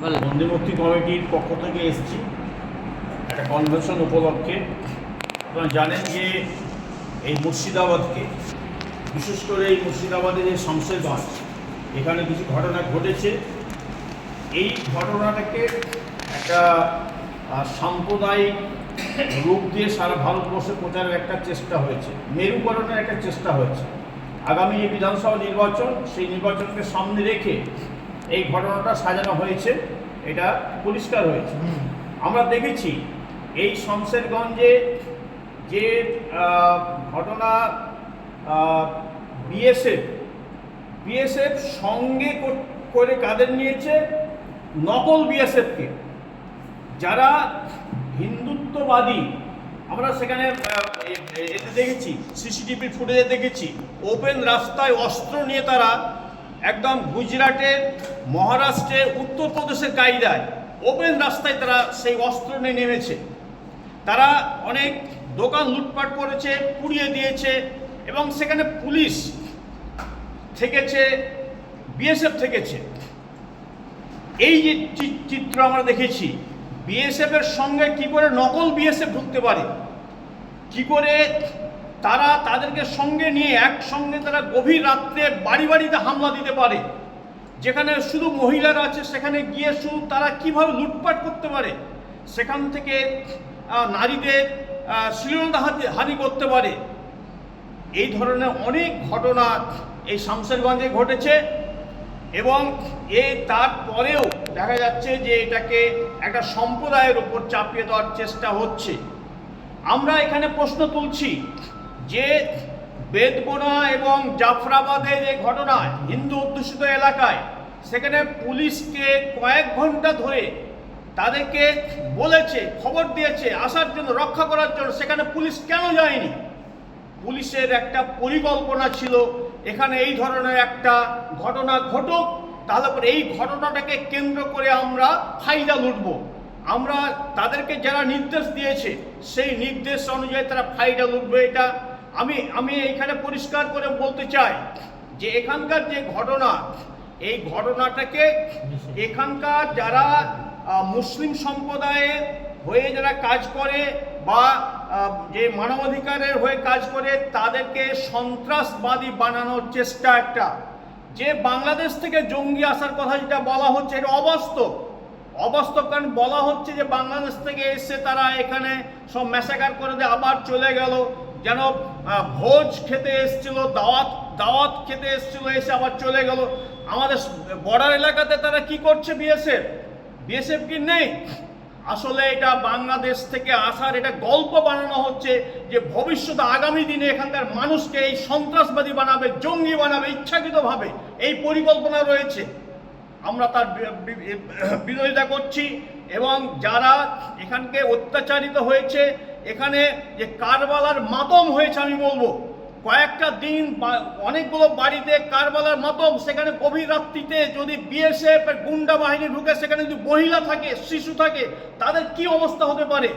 বন্দিমুক্তি কমিটির পক্ষ থেকে এসেছি। একটা কনভেনশন উপলক্ষে। আপনারা জানেন যে এই মুর্শিদাবাদকে, বিশেষ করে এই মুর্শিদাবাদের যে শামশেরগঞ্জ এখানে কিছু ঘটনা ঘটেছে। এই ঘটনাটাকে একটা সাম্প্রদায়িক রূপ দিয়ে সারা ভারতবর্ষে প্রচারের একটা চেষ্টা হয়েছে, মেরুকরণের একটা চেষ্টা হয়েছে। আগামী যে বিধানসভা নির্বাচন, সেই নির্বাচনকে সামনে রেখে এই ঘটনাটা সাজানো হয়েছে, এটা পরিষ্কার হয়েছে। আমরা দেখেছি, এই শমশেরগঞ্জে যে ঘটনা বিএসএফ বিএসএফ সঙ্গে করে কাদের নিয়েছে? নকল বিএসএফকে। যারা হিন্দুত্ববাদী, আমরা সেখানে এতে দেখেছি, সিসিটিভি ফুটেজে দেখেছি, ওপেন রাস্তায় অস্ত্র নিয়ে তারা একদম গুজরাটের মহারাষ্ট্রে উত্তরপ্রদেশের কায়দায় ওপেন রাস্তায় তারা সেই অস্ত্র নিয়ে নেমেছে। তারা অনেক দোকান লুটপাট করেছে, পুড়িয়ে দিয়েছে এবং সেখানে পুলিশ থেকেছে, বিএসএফ থেকেছে। এই যে চিত্র আমরা দেখেছি বিএসএফ এর সঙ্গে কি করে নকল বিএসএফ ঢুকতে পারে? কি করে তারা তাদেরকে সঙ্গে নিয়ে একসঙ্গে তারা গভীর রাত্রে বাড়ি বাড়িতে হামলা দিতে পারে। যেখানে শুধু মহিলারা আছে, সেখানে গিয়ে শুধু তারা কীভাবে লুটপাট করতে পারে, সেখান থেকে নারীদের হাতি- হানি করতে পারে। এই ধরনের অনেক ঘটনা এই শামশেরগঞ্জে ঘটেছে এবং এ তারপরেও দেখা যাচ্ছে যে এটাকে একটা সম্প্রদায়ের উপর চাপিয়ে দেওয়ার চেষ্টা হচ্ছে। আমরা এখানে প্রশ্ন তুলছি যে বেদবোনা এবং জাফরাবাদে যে ঘটনা হিন্দু অধ্যুষিত এলাকায়, সেখানে পুলিশকে কয়েক ঘণ্টা ধরে তাদেরকে বলেছে, খবর দিয়েছে, আসার জন্য, রক্ষা করার জন্য, সেখানে পুলিশ কেন যায়নি? পুলিশের একটা পরিকল্পনা ছিল, এখানে এই ধরনের একটা ঘটনা ঘটুক, তাহলে পরে এই ঘটনাটাকে কেন্দ্র করে আমরা ফায়দা লুটব। আমরা তাদেরকে যারা নির্দেশ দিয়েছে, সেই নির্দেশ অনুযায়ী তারা ফায়দা লুটবে, এটা আমি আমি এখানে পরিষ্কার করে বলতে চাই যে এখানকার যে ঘটনা, এই ঘটনাটাকে এখানকার যারা মুসলিম সম্প্রদায়ের হয়ে যারা কাজ করে বা যে মানবাধিকারের হয়ে কাজ করে, তাদেরকে সন্ত্রাসবাদী বানানোর চেষ্টা একটা। যে বাংলাদেশ থেকে জঙ্গি আসার কথা যেটা বলা হচ্ছে, এটা অবাস্তব। অবাস্তব কারণ বলা হচ্ছে যে বাংলাদেশ থেকে এসে তারা এখানে সব ম্যাসাকার করে দিয়ে আবার চলে গেল। যেন ভোজ খেতে এসছিল, দাওয়াত দাওয়াত খেতে এসছিল, এসে আবার চলে গেল। আমাদের বর্ডার এলাকাতে তারা কি করছে বিএসএফ? বিএসএফ কি নেই? আসলে এটা বাংলাদেশ থেকে আসার এটা গল্প বানানো হচ্ছে যে ভবিষ্যতে আগামী দিনে এখানকার মানুষকে এই সন্ত্রাসবাদী বানাবে, জঙ্গি বানাবে, ইচ্ছাকৃতভাবে। এই পরিকল্পনা রয়েছে। আমরা তার বিরোধিতা করছি এবং যারা এখানকে অত্যাচারিত হয়েছে এখানে যে কারবালার মাতম হয়েছে আমি বলব। কয়েকটা দিন অনেকগুলো বাড়িতে কারবালার মাতম, সেখানে গভীর রাত্রিতে যদি বিএসএফ এর গুন্ডা বাহিনী ঢুকে, সেখানে যদি মহিলা থাকে, শিশু থাকে, তাদের কি অবস্থা হতে পারে?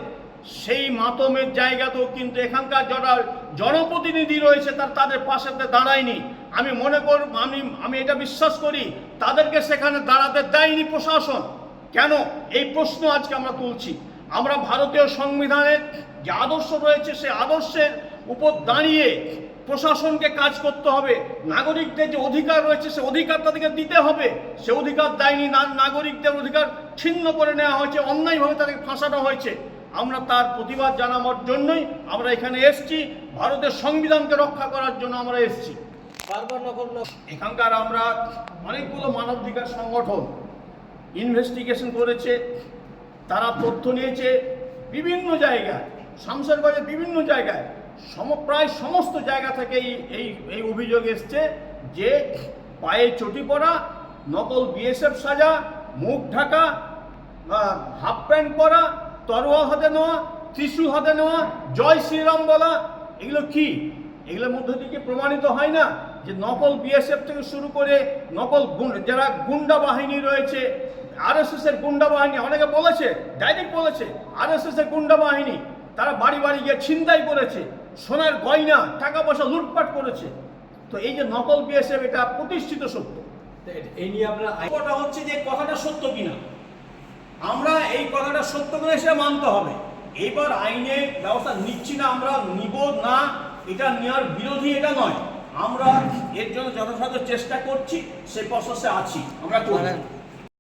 সেই মাতমের জায়গাতেও কিন্তু এখানকার যারা জনপ্রতিনিধি রয়েছে, তার তাদের পাশে দাঁড়ায়নি। আমি মনে কর, আমি আমি এটা বিশ্বাস করি, তাদেরকে সেখানে দাঁড়াতে দেয়নি প্রশাসন। কেন? এই প্রশ্ন আজকে আমরা তুলছি। আমরা ভারতীয় সংবিধানের যে আদর্শ রয়েছে, সে আদর্শের উপর দাঁড়িয়ে প্রশাসনকে কাজ করতে হবে। নাগরিকদের যে অধিকার রয়েছে, সে অধিকার তাদেরকে দিতে হবে। সে অধিকার দেয়নি নাগরিকদের অধিকার ছিন্ন করে নেওয়া হয়েছে, অন্যায়ভাবে তাদেরকে ফাঁসানো হয়েছে। আমরা তার প্রতিবাদ জানানোর জন্যই আমরা এখানে এসেছি। ভারতের সংবিধানকে রক্ষা করার জন্য আমরা এসেছি। এখানকার আমরা অনেকগুলো মানবাধিকার সংগঠন ইনভেস্টিগেশন করেছে। তারা তথ্য নিয়েছে বিভিন্ন জায়গায় শামশেরগঞ্জের বিভিন্ন জায়গায়, সম, প্রায় সমস্ত জায়গা থেকে এই এই অভিযোগ এসছে যে পায়ে চটি পরা, নকল বিএসএফ সাজা, মুখ ঢাকা হাফ প্যান্ট পরা, তরোয়া হাতে নেওয়া ত্রিশু হাতে নেওয়া, জয় শ্রীরাম বলা, এগুলো কি? এগুলোর মধ্যে থেকে প্রমাণিত হয় না যে নকল বিএসএফ থেকে শুরু করে নকল যারা গুন্ডা বাহিনী রয়েছে আরএসএস এর গুন্ডা বাহিনী অনেকে বলেছে ডাইরেক্ট বলেছে আরএসএস এর গুন্ডা বাহিনী তারা বাড়ি বাড়ি গিয়ে ছিনতাই করেছে সোনার গয়না টাকা পয়সা লুটপাট করেছে। তো এই যে নকল বিএসএফ এটা প্রতিষ্ঠিত সত্য। এই নিয়ে আইন- কথা হচ্ছে যে কথাটা সত্য কিনা? আমরা এই কথাটা সত্য করে সে মানতে হবে। এবার আইনে ব্যবস্থা নিচ্ছি না আমরা নিব না এটা নেওয়ার বিরোধী এটা নয়। আমরা এর জন্য যথাসাধ্য চেষ্টা করছি সে প্রসেসে আছি। আমরা